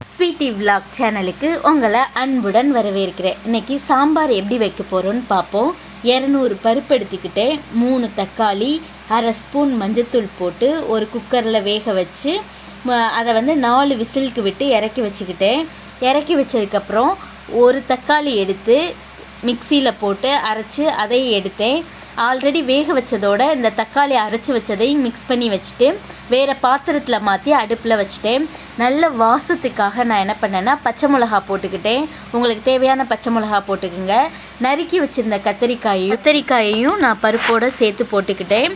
Sweetie vlog சேனலுக்கு உங்களை அன்புடன் வரவேற்கிறேன். இன்றைக்கி சாம்பார் எப்படி வைக்க போகிறோன்னு பார்ப்போம். இரநூறு பருப்பு எடுத்துக்கிட்டேன் மூணு தக்காளி அரை ஸ்பூன் மஞ்சத்தூள் போட்டு ஒரு குக்கரில் வேக வச்சு அதை வந்து நாலு விசிலுக்கு விட்டு இறக்கி வச்சுக்கிட்டேன். இறக்கி வச்சதுக்கப்புறம் ஒரு தக்காளி எடுத்து மிக்சியில் போட்டு அரைச்சி அதையும் எடுத்தேன். ஆல்ரெடி வேக வச்சதோட இந்த தக்காளி அரைச்சி வச்சதையும் மிக்ஸ் பண்ணி வச்சுட்டு வேறு பாத்திரத்தில் மாற்றி அடுப்பில் வச்சுட்டேன் நல்ல வாசத்துக்காக நான் என்ன பண்ணேன்னா பச்சை மிளகா போட்டுக்கிட்டேன். உங்களுக்கு தேவையான பச்சை மிளகா போட்டுக்குங்க. நறுக்கி வச்சுருந்த கத்திரிக்காயையும் கத்திரிக்காயையும் நான் பருப்போடு சேர்த்து போட்டுக்கிட்டேன்.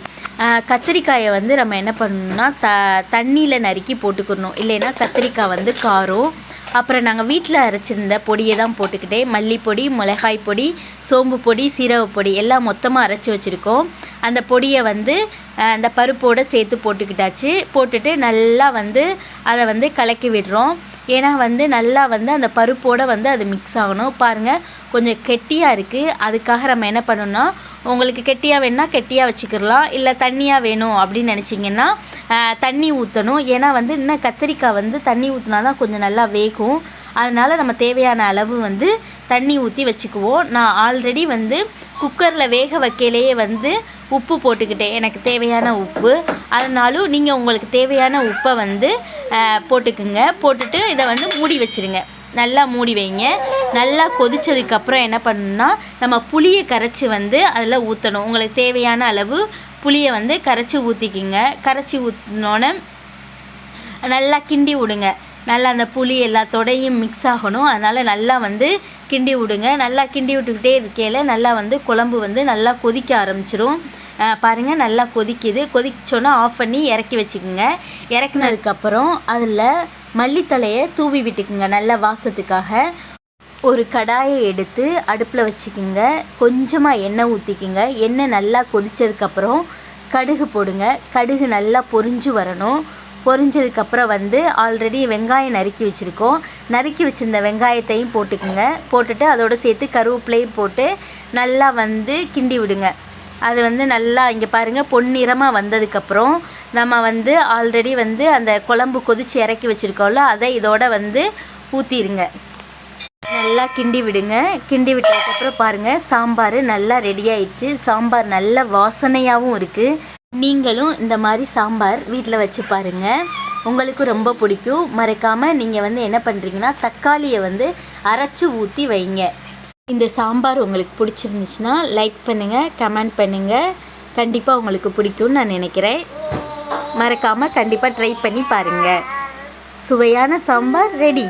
கத்திரிக்காயை வந்து நம்ம என்ன பண்ணணும்னா த தண்ணியில் நறுக்கி போட்டுக்கணும். இல்லைன்னா கத்திரிக்காய் வந்து காரம் அப்புறம் நாங்கள் வீட்டில் அரைச்சிருந்த பொடியை தான் போட்டுக்கிட்டேன் மல்லிப்பொடி மிளகாய் பொடி சோம்பு பொடி சீரக பொடி எல்லாம் மொத்தமாக அரைச்சி வச்சுருக்கோம். அந்த பொடியை வந்து அந்த பருப்போடு சேர்த்து போட்டுக்கிட்டாச்சு. போட்டுட்டு நல்லா வந்து அதை வந்து கலக்கி விடுறோம். ஏன்னா வந்து நல்லா வந்து அந்த பருப்போடு வந்து அது மிக்ஸ் ஆகணும். பாருங்கள் கொஞ்சம் கெட்டியாக இருக்குது அதுக்காக நம்ம என்ன பண்ணணும்னா உங்களுக்கு கெட்டியாக வேணும்னா கெட்டியாக வச்சுக்கிடலாம். இல்லை தண்ணியாக வேணும் அப்படின்னு நினச்சிங்கன்னா தண்ணி ஊற்றணும் ஏன்னா வந்து இன்னும் கத்திரிக்காய் வந்து தண்ணி ஊற்றினா தான் கொஞ்சம் நல்லா வேகும். அதனால் நம்ம தேவையான அளவு வந்து தண்ணி ஊற்றி வச்சுக்குவோம். நான் ஆல்ரெடி வந்து குக்கரில் வேக வைக்கலையே வந்து உப்பு போட்டுக்கிட்டேன். எனக்கு தேவையான உப்பு. அதனாலும் நீங்கள் உங்களுக்கு தேவையான உப்பை வந்து போட்டுக்குங்க. போட்டுட்டு இதை வந்து மூடி வச்சிருங்க. நல்லா மூடி வைங்க. நல்லா கொதித்ததுக்கப்புறம் என்ன பண்ணணும்னா நம்ம புளியை கரைச்சி வந்து அதில் ஊற்றணும் உங்களுக்கு தேவையான அளவு புளியை வந்து கரைச்சி ஊற்றிக்கிங்க கரைச்சி ஊற்றினோன்னே நல்லா கிண்டி விடுங்க. நல்லா அந்த புளி எல்லாத்தோடையும் மிக்ஸ் ஆகணும். அதனால் நல்லா வந்து கிண்டி விடுங்க. நல்லா கிண்டி விட்டுக்கிட்டே இருக்கையில் நல்லா வந்து குழம்பு வந்து நல்லா கொதிக்க ஆரம்பிச்சிரும். பாருங்கள் நல்லா கொதிக்குது. கொதிச்சோன்னா ஆஃப் பண்ணி இறக்கி வச்சுக்கோங்க. இறக்குனதுக்கப்புறம் அதில் மல்லித்தலையை தூவி விட்டுக்குங்க. நல்ல வாசத்துக்காக. ஒரு கடாயை எடுத்து அடுப்பில் வச்சுக்கிங்க. கொஞ்சமாக எண்ணெய் ஊற்றிக்கிங்க எண்ணெய் நல்லா கொதித்ததுக்கப்புறம் கடுகு போடுங்க. கடுகு நல்லா பொரிஞ்சு வரணும். பொரிஞ்சதுக்கப்புறம் வந்து ஆல்ரெடி வெங்காயம் நறுக்கி வச்சுருக்கோம். நறுக்கி வச்சிருந்த வெங்காயத்தையும் போட்டுக்குங்க. போட்டுட்டு அதோட சேர்த்து கருவேப்பிலையும் போட்டு நல்லா வந்து கிண்டி விடுங்க. அது வந்து நல்லா இங்கே பாருங்கள் பொன்னிறமாக வந்ததுக்கப்புறம் நம்ம வந்து ஆல்ரெடி வந்து அந்த குழம்பு கொதித்து இறக்கி வச்சுருக்கோம்ல அதை இதோட வந்து ஊற்றிடுங்க நல்லா கிண்டி விடுங்க. கிண்டி விட்டதுக்கப்புறம் பாருங்கள் சாம்பார் நல்லா ரெடி ஆயிடுச்சு. சாம்பார் நல்ல வாசனையாகவும் இருக்குது நீங்களும் இந்த மாதிரி சாம்பார் வீட்டில் வச்சு பாருங்கள் உங்களுக்கு ரொம்ப பிடிக்கும். மறக்காமல் நீங்கள் வந்து என்ன பண்ணுறீங்கன்னா தக்காளியை வந்து அரைச்சி ஊற்றி வைங்க. இந்த சாம்பார் உங்களுக்கு பிடிச்சிருந்துச்சுன்னா லைக் பண்ணுங்கள் கமெண்ட் பண்ணுங்கள் கண்டிப்பாக உங்களுக்கு பிடிக்கும்னு நான் நினைக்கிறேன். மறக்காமல் கண்டிப்பாக ட்ரை பண்ணி பாருங்கள் சுவையான சாம்பார் ரெடி